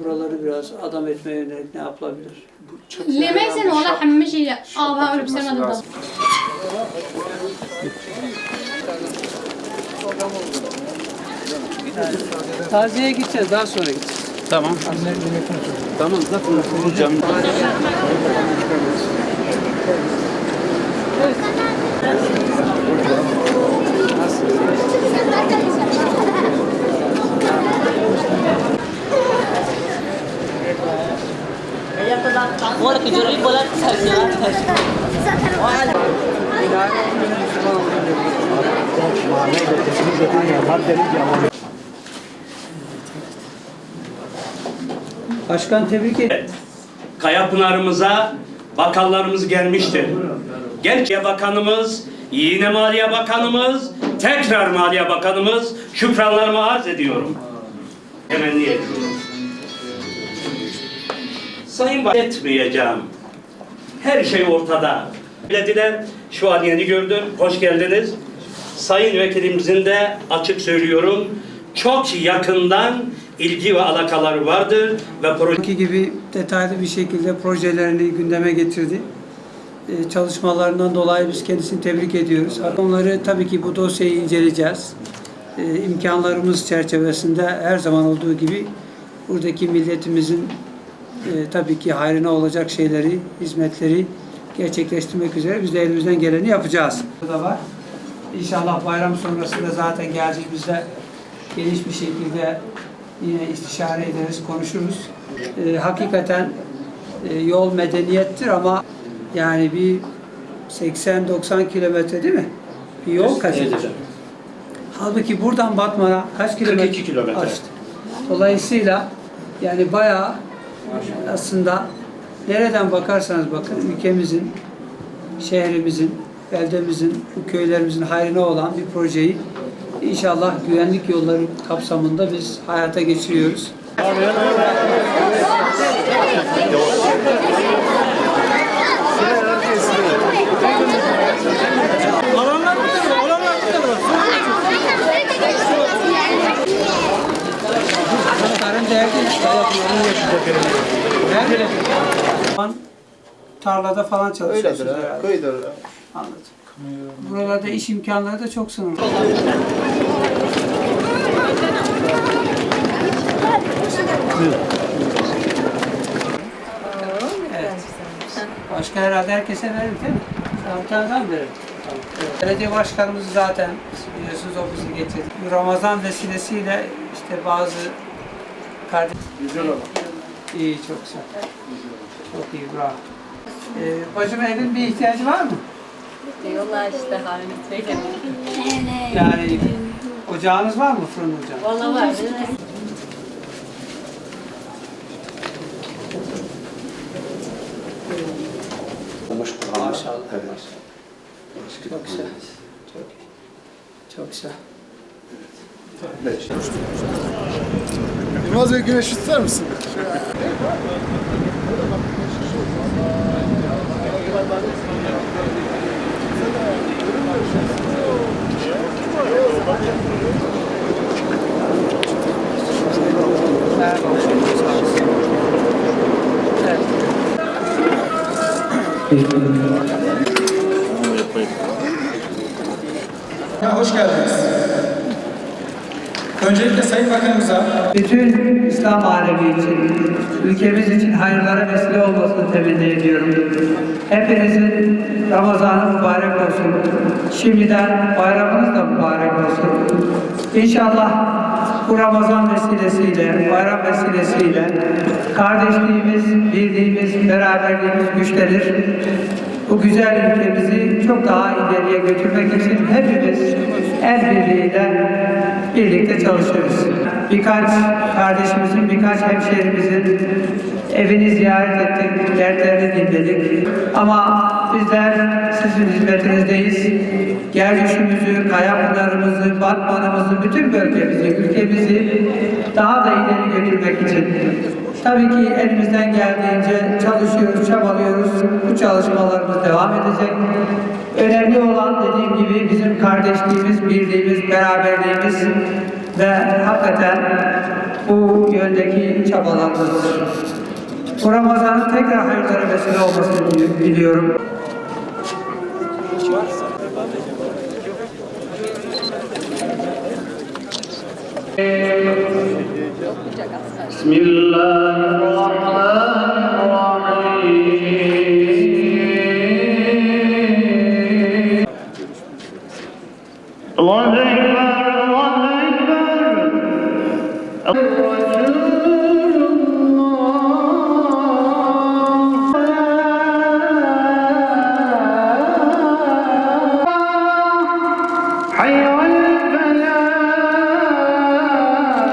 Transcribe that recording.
Buraları biraz adam etmeye yönelik ne yapılabilir? لماذا ولا حمشي اه بقول بسنة ضد Taziyeye gideceğiz, daha sonra gideceğiz. Tamam. Tamam zaten bulacağım. Boleh kejuri, boleh sarjana. Başkan tebrik ederim. Kayapınar'ımıza bakanlarımız gelmiştir. Gerçi Bakanımız, yine Maliye Bakanımız, tekrar Maliye Bakanımız şükranlarımı arz ediyorum. Temenni ediyorum. Sayın Bakan etmeyeceğim. Her şey ortada. Dediler, şu an yeni gördüm, hoş geldiniz. Sayın Vekilimizin de açık söylüyorum, çok yakından ilgi ve alakaları vardır ve proje gibi detaylı bir şekilde projelerini gündeme getirdi. Ee, Çalışmalarından dolayı biz kendisini tebrik ediyoruz. Onları tabii ki bu dosyayı inceleyeceğiz. Ee, İmkanlarımız çerçevesinde her zaman olduğu gibi buradaki milletimizin e, tabii ki hayrına olacak şeyleri, hizmetleri gerçekleştirmek üzere biz de elimizden geleni yapacağız. Burada var. İnşallah bayram sonrasında zaten geldiğimizde geniş bir şekilde yine istişare ederiz, konuşuruz. Ee, hakikaten e, yol medeniyettir ama yani bir 80-90 kilometre değil mi? Bir yol kaç Halbuki buradan Batman'a kaç kilometre? 42 kilometre. Dolayısıyla yani bayağı aslında nereden bakarsanız bakın ülkemizin, şehrimizin, beldemizin, bu köylerimizin hayrına olan bir projeyi inşallah güvenlik yolları kapsamında biz hayata geçiriyoruz. Derdi Nerede? Tarlada falan çalışıyorsunuz herhalde. Köyde Anladım. Buralarda iş imkanları da çok sınırlı. Evet. Başka herhalde herkese verir değil mi? Tamam, tamam verir. Tamam. Evet. Belediye başkanımız zaten biliyorsunuz o bizi getirdi. Bu Ramazan vesilesiyle işte bazı kardeş... güzel ama. İyi, çok güzel. Çok iyi, bravo. Ee, bacım evin bir ihtiyacı var mı? Yollar işte halimiz böyle. Yani ocağınız var mı fırın ocağı? Valla var. Maşallah. Çok güzel. Çok. Çok güzel. Yılmaz Bey güneş ister misin? Ya hoş geldiniz. Öncelikle Sayın Bakanımıza Bütün İslam alemi için, ülkemiz için hayırlara vesile olmasını temenni ediyorum. Hepinizin Ramazanı mübarek olsun. Şimdiden bayramınız da mübarek olsun. İnşallah bu Ramazan vesilesiyle, bayram vesilesiyle kardeşliğimiz, birliğimiz, beraberliğimiz güçlenir. Bu güzel ülkemizi çok daha ileriye götürmek için hepimiz el birliğiyle birlikte çalışıyoruz. Birkaç kardeşimizin, birkaç hemşehrimizin evini ziyaret ettik, dertlerini dinledik. Ama bizler sizin hizmetinizdeyiz. Gerçüşümüzü, Kayapınar'ımızı, Batman'ımızı, bütün bölgemizi, ülkemizi daha da ileri götürmek için Tabii ki elimizden geldiğince çalışıyoruz, çabalıyoruz. Bu çalışmalarımız devam edecek. Önemli olan dediğim gibi bizim kardeşliğimiz, birliğimiz, beraberliğimiz. ve hakikaten bu yöndeki çabalarımızdır. Bu Ramazan'ın tekrar hayırlara vesile olmasını diliyorum. بسم الله الرحمن